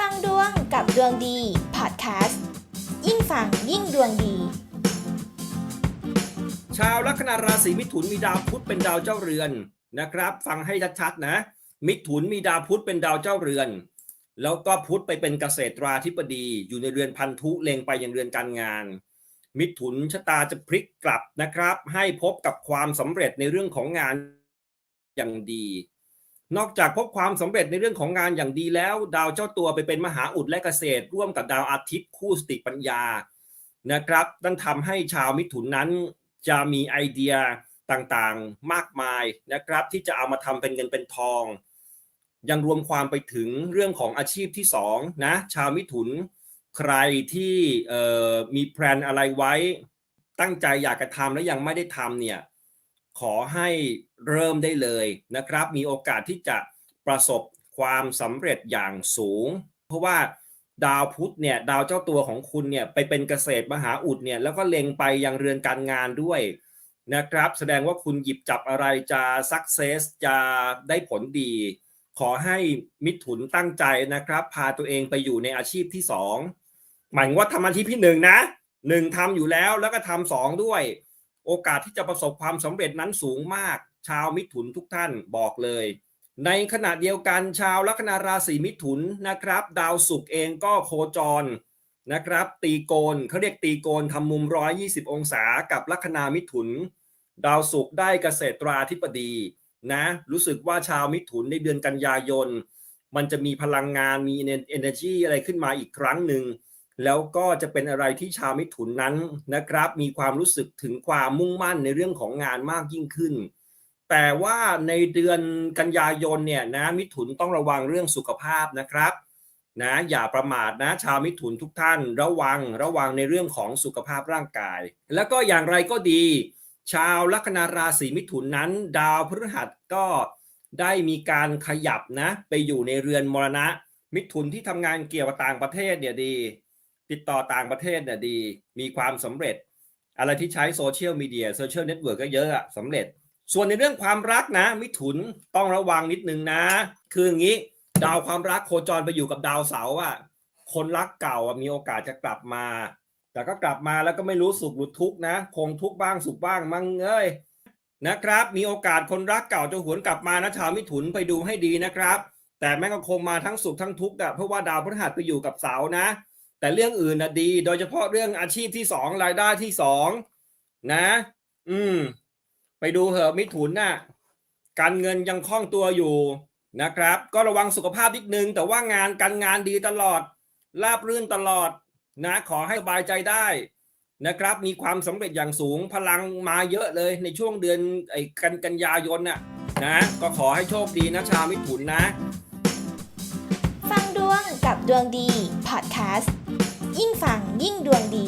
ฟังดวงกับดวงดีพอดแคสต์ยิ่งฟังยิ่งดวงดี ชาวลัคนาราศีมิถุนมีดาวพุธเป็นดาวเจ้าเรือนนะครับ ฟังให้ชัดๆนะ มิถุนมีดาวพุธเป็นดาวเจ้าเรือน แล้วก็พุธไปเป็นเกษตราธิบดีอยู่ในเรือนพันธุเล็งไปยังเรือนการงาน มิถุนชะตาจะพลิกกลับนะครับ ให้พบกับความสำเร็จในเรื่องของงานอย่างดี นอกจากพบความสำเร็จในเรื่องของงานอย่างดีแล้ว ดาวเจ้าตัวไปเป็นมหาอุดและเกษตร ร่วมกับดาวอาทิตย์คู่สติปัญญานะครับนั่นทำให้ชาวมิถุนนั้นจะมีไอเดียต่างๆมากมายนะครับ ที่จะเอามาทำเป็นเงินเป็นทอง ยังรวมความไปถึงเรื่องของอาชีพที่สองนะชาวมิถุนใครที่มีแพลนอะไรไว้ ตั้งใจอยากจะทำแล้วยังไม่ได้ทำเนี่ยขอให้ เริ่มได้เลยนะครับ มีโอกาสที่จะประสบความสำเร็จอย่างสูง เพราะว่าดาวพุธเนี่ยดาวเจ้าตัวของคุณเนี่ยไปเป็นเกษตรมหาอุดเนี่ยแล้วก็เล็งไปยังเรือนการงานด้วยนะครับ แสดงว่าคุณหยิบจับอะไรจะสักเซสจะได้ผลดี ขอให้มิถุนตั้งใจนะครับ พาตัวเองไปอยู่ในอาชีพที่สองหมายว่าทำอาชีพที่หนึ่งนะหนึ่งทำอยู่แล้วแล้วก็ทำสองด้วย โอกาสที่จะประสบความสำเร็จนั้นสูงมาก ชาวมิถุนทุกท่านบอกเลย ในขณะเดียวกันชาวลัคนาราศีมิถุนนะครับ ดาวศุกร์เองก็โคจรนะครับ ตีโกนเขาเรียกตีโกนทำมุม 120 องศากับลัคนามิถุน ดาวศุกร์ได้เกษตราธิบดีนะรู้สึกว่าชาวมิถุนในเดือนกันยายน มันจะมีพลังงานมี energy อะไรขึ้นมาอีกครั้งหนึ่งแล้วก็จะเป็นอะไรที่ชาวมิถุนนั้นนะครับ มีความรู้สึกถึงความมุ่งมั่นในเรื่องของงานมากยิ่งขึ้น แต่ว่าในเดือนกันยายนเนี่ยนะมิถุนต้องระวังเรื่องสุขภาพนะครับนะอย่าประมาทนะชาวมิถุนทุกท่านระวังระวังในเรื่องของสุขภาพร่างกาย แล้วก็อย่างไรก็ดี ชาวลัคนาราศีมิถุนนั้น ดาวพฤหัสก็ได้มีการขยับนะไปอยู่ในเรือนมรณะ มิถุนที่ทำงานเกี่ยวกับต่างประเทศเนี่ยดี ติดต่อต่างประเทศเนี่ยดี มีความสำเร็จ อะไรที่ใช้โซเชียลมีเดียโซเชียลเน็ตเวิร์กก็เยอะอะสำเร็จ ส่วนในเรื่องความรักนะ มิถุนต้องระวังนิดนึงนะ คืออย่างนี้ ดาวความรักโคจรไปอยู่กับดาวเสาร์อะคนรักเก่าอะมีโอกาสจะกลับมา แต่ก็กลับมาแล้วก็ไม่รู้สุขหรือทุกข์นะ คงทุกข์บ้างสุขบ้างมั่งเอ้ยนะครับ มีโอกาสคนรักเก่าจะหวนกลับมานะชาวมิถุนไปดูให้ดีนะครับ แต่แม่ก็คงมาทั้งสุขทั้งทุกข์อะเพราะว่าดาวพฤหัสไปอยู่กับเสาร์นะ แต่เรื่องอื่นนะดี โดยเฉพาะเรื่องอาชีพที่สองรายได้ที่สองนะ อืม ไปดูเหอะมิถุนน่ะการเงินยังคล่องตัวอยู่นะครับ ก็ระวังสุขภาพนิดนึง แต่ว่างานการงานดีตลอดราบรื่นตลอดนะขอให้สบายใจได้นะครับ มีความสำเร็จอย่างสูงพลังมาเยอะเลยในช่วงเดือนไอ้กันกันยายนน่ะนะก็ขอให้โชคดีนะชาวมิถุนนะ ฟังดวงกับดวงดีพอดแคสต์ยิ่งฟังยิ่งดวงดี